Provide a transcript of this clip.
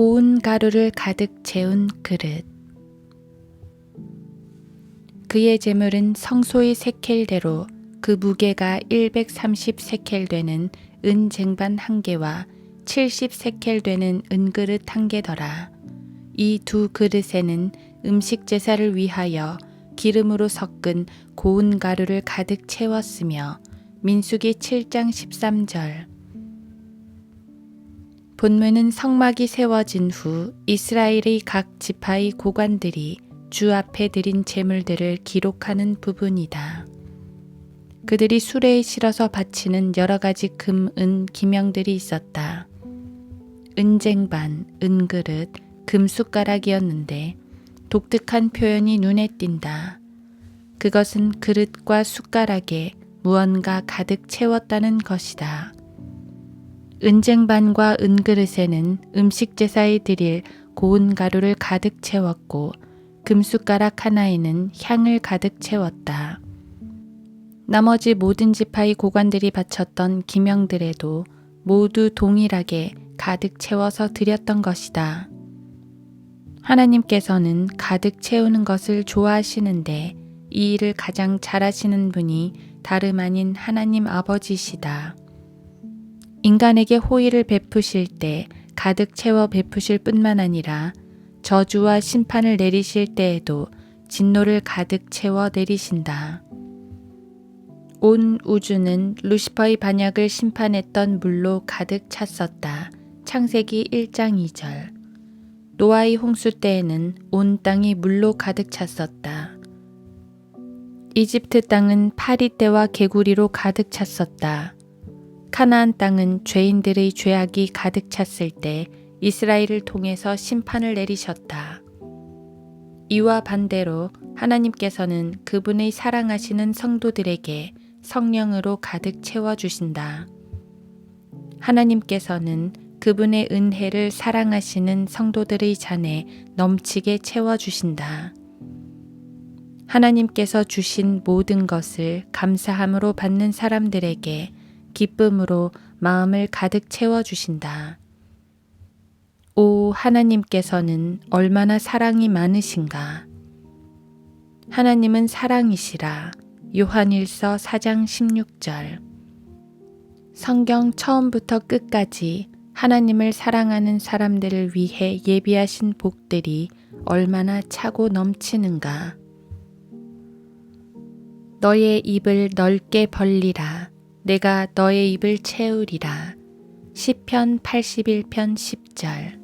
고운 가루를 가득 채운 그릇. 그의 재물은 성소의 세켈대로 그 무게가 130 세켈 되는 은 쟁반 한 개와 70 세켈 되는 은그릇 한 개더라. 이 두 그릇에는 음식 제사를 위하여 기름으로 섞은 고운 가루를 가득 채웠으며 민수기 7장 13절 본문은 성막이 세워진 후 이스라엘의 각 지파의 고관들이 주 앞에 드린 제물들을 기록하는 부분이다. 그들이 수레에 실어서 바치는 여러 가지 금, 은, 기명들이 있었다. 은쟁반, 은그릇, 금숟가락이었는데 독특한 표현이 눈에 띈다. 그것은 그릇과 숟가락에 무언가 가득 채웠다는 것이다. 은쟁반과 은그릇에는 음식 제사에 드릴 고운 가루를 가득 채웠고 금숟가락 하나에는 향을 가득 채웠다. 나머지 모든 지파의 고관들이 바쳤던 기명들에도 모두 동일하게 가득 채워서 드렸던 것이다. 하나님께서는 가득 채우는 것을 좋아하시는데 이 일을 가장 잘하시는 분이 다름 아닌 하나님 아버지시다. 인간에게 호의를 베푸실 때 가득 채워 베푸실 뿐만 아니라 저주와 심판을 내리실 때에도 진노를 가득 채워 내리신다. 온 우주는 루시퍼의 반역을 심판했던 물로 가득 찼었다. 창세기 1장 2절. 노아의 홍수 때에는 온 땅이 물로 가득 찼었다. 이집트 땅은 파리떼와 개구리로 가득 찼었다. 카나안 땅은 죄인들의 죄악이 가득 찼을 때 이스라엘을 통해서 심판을 내리셨다. 이와 반대로 하나님께서는 그분의 사랑하시는 성도들에게 성령으로 가득 채워주신다. 하나님께서는 그분의 은혜를 사랑하시는 성도들의 잔에 넘치게 채워주신다. 하나님께서 주신 모든 것을 감사함으로 받는 사람들에게 기쁨으로 마음을 가득 채워주신다. 오, 하나님께서는 얼마나 사랑이 많으신가. 하나님은 사랑이시라. 요한일서 4장 16절. 성경 처음부터 끝까지 하나님을 사랑하는 사람들을 위해 예비하신 복들이 얼마나 차고 넘치는가. 너의 입을 넓게 벌리라. 내가 너의 입을 채우리라. 시편 81편 10절.